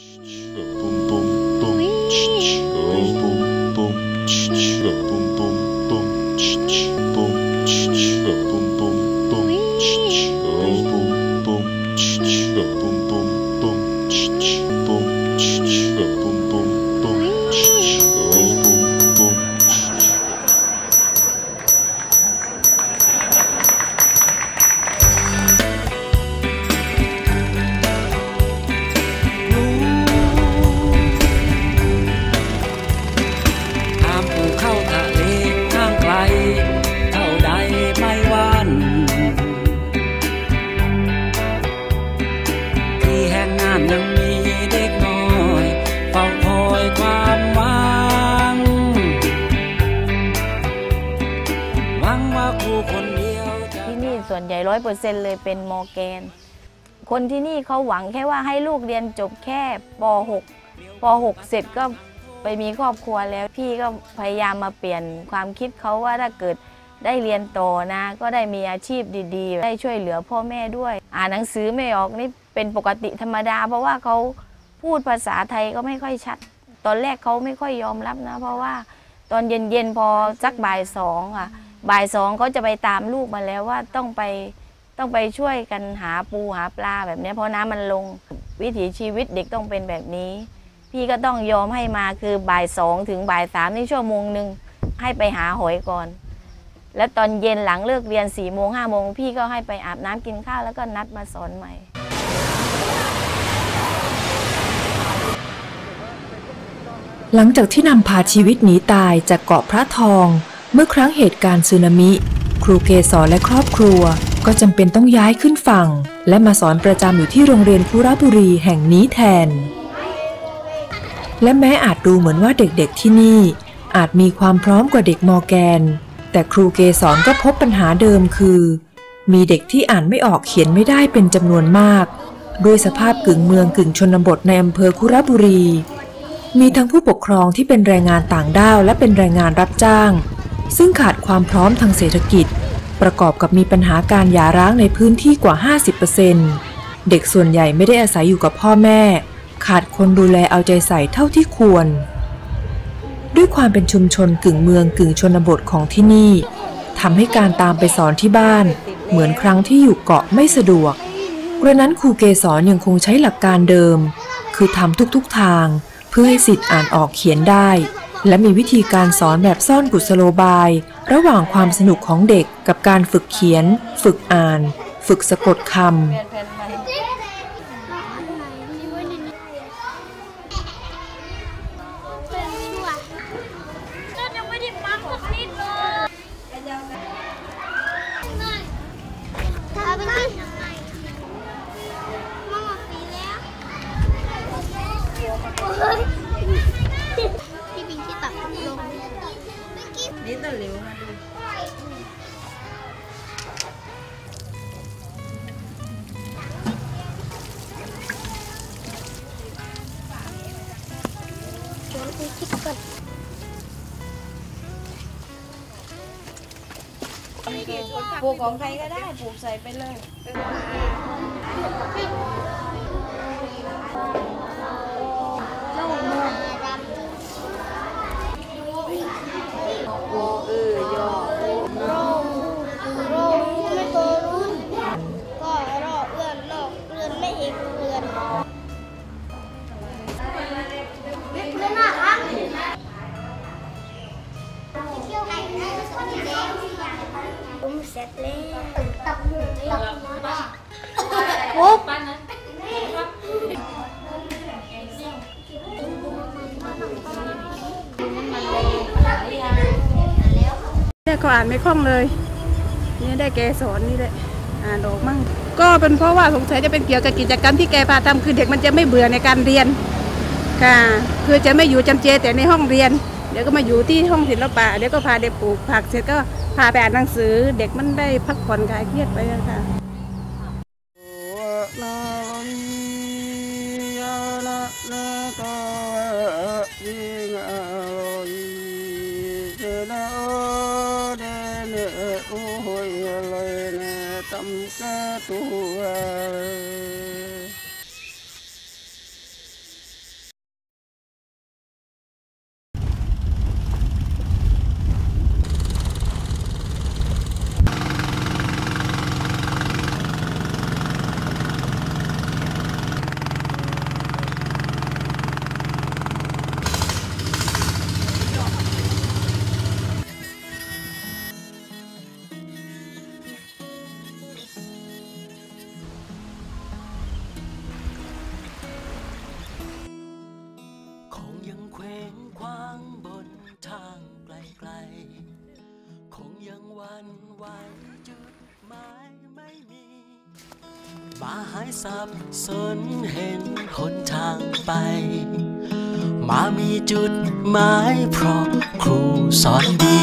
ห้ ร้อยเปอร์เซ็นต์เลยเป็นมอร์แกน คนที่นี่เขาหวังแค่ว่าให้ลูกเรียนจบแค่ป .6 ป .6 เสร็จก็ไปมีครอบครัวแล้วพี่ก็พยายามมาเปลี่ยนความคิดเขาว่าถ้าเกิดได้เรียนต่อนะ ก็ได้มีอาชีพดีๆ ได้ช่วยเหลือพ่อแม่ด้วย อ่านหนังสือไม่ออกนี่เป็นปกติธรรมดา เพราะว่าเขาพูดภาษาไทยก็ไม่ค่อยชัด ตอนแรกเขาไม่ค่อยยอมรับนะ เพราะว่าตอนเย็นๆพอสักบ่ายสองอะ บ่ายสองเขาจะไปตามลูกมาแล้วว่าต้องไปต้องไปช่วยกันหาปูหาปลาแบบนี้เพราะน้ำมันลงวิถีชีวิตเด็กต้องเป็นแบบนี้ พี่ก็ต้องยอมให้มาคือบ่ายสองถึงบ่ายสามนี่ชั่วโมงหนึ่งให้ไปหาหอยก่อน แล้วตอนเย็นหลังเลิกเรียนสี่โมงห้าโมงพี่ก็ให้ไปอาบน้ำกินข้าวแล้วก็นัดมาสอนใหม่หลังจากที่นำพาชีวิตหนีตายจากเกาะพระทอง มื่อครั้งเหตุการณ์สึนามิ ครูเกศรและครอบครัว ก็จำเป็นต้องย้ายขึ้นฝั่ง และมาสอนประจำอยู่ที่โรงเรียนคุระบุรีแห่งนี้แทน และแม้อาจดูเหมือนว่าเด็กๆที่นี่ อาจมีความพร้อมกว่าเด็กมอแกน แต่ครูเกศรก็พบปัญหาเดิมคือ มีเด็กที่อ่านไม่ออกเขียนไม่ได้เป็นจำนวนมาก ด้วยสภาพกึ่งเมืองกึ่งชนบทในอำเภอคุระบุรีมีทั้งผู้ปกครองที่เป็นแรงงานต่างด้าวและเป็นแรงงานรับจ้าง ซึ่งขาดความพร้อมทางเศรษฐกิจ ประกอบกับมีปัญหาการหย่าร้างในพื้นที่กว่า 50%เด็กส่วนใหญ่ไม่ได้อาศัยอยู่กับพ่อแม่ ขาดคนดูแลเอาใจใส่เท่าที่ควร ด้วยความเป็นชุมชนกึ่งเมืองกึ่งชนบทของที่นี่ทำให้การตามไปสอนที่บ้าน เหมือนครั้งที่อยู่เกาะไม่สะดวกกระนั้นครูเกศรยังคงใช้หลักการเดิม คือทำทุกๆทาง เพื่อให้สิทธิ์อ่านออกเขียนได้ และมีวิธีการสอนแบบซ่อนกุศโลบาย ระหว่างความสนุกของเด็กกับการฝึกเขียน ฝึกอ่าน ฝึกสะกดคำก็ยังไม่ได้ย ปลูกของใครก็ได้ปลูกใส่ไปเลย มเสร็จแล้วตับหมูตับหมูโอ้เนี่ยเขาอ่านไม่คล่องเลย นี่ได้แกสอนนี่แหละอ่านออกมั่งก็เป็นเพราะว่าสงสัยจะเป็นเกี่ยวกับกิจกรรมที่แกพาทำคือเด็กมันจะไม่เบื่อในการเรียนค่ะคือจะไม่อยู่จำเจแต่ในห้องเรียน เดี๋ยวก็มาอยู่ที่ห้องศิลปะเดี๋ยวก็พาเด็กปลูกผักเสร็จก็าไปอ่านหนังสือเด็กมันได้พักผ่อนคลายเครียดไปอะค่ะตัว ไหวจุดหมายไม่มีมาหายสับสนเห็นหนทางไป มามีจุดหมายเพราะครูสอนดี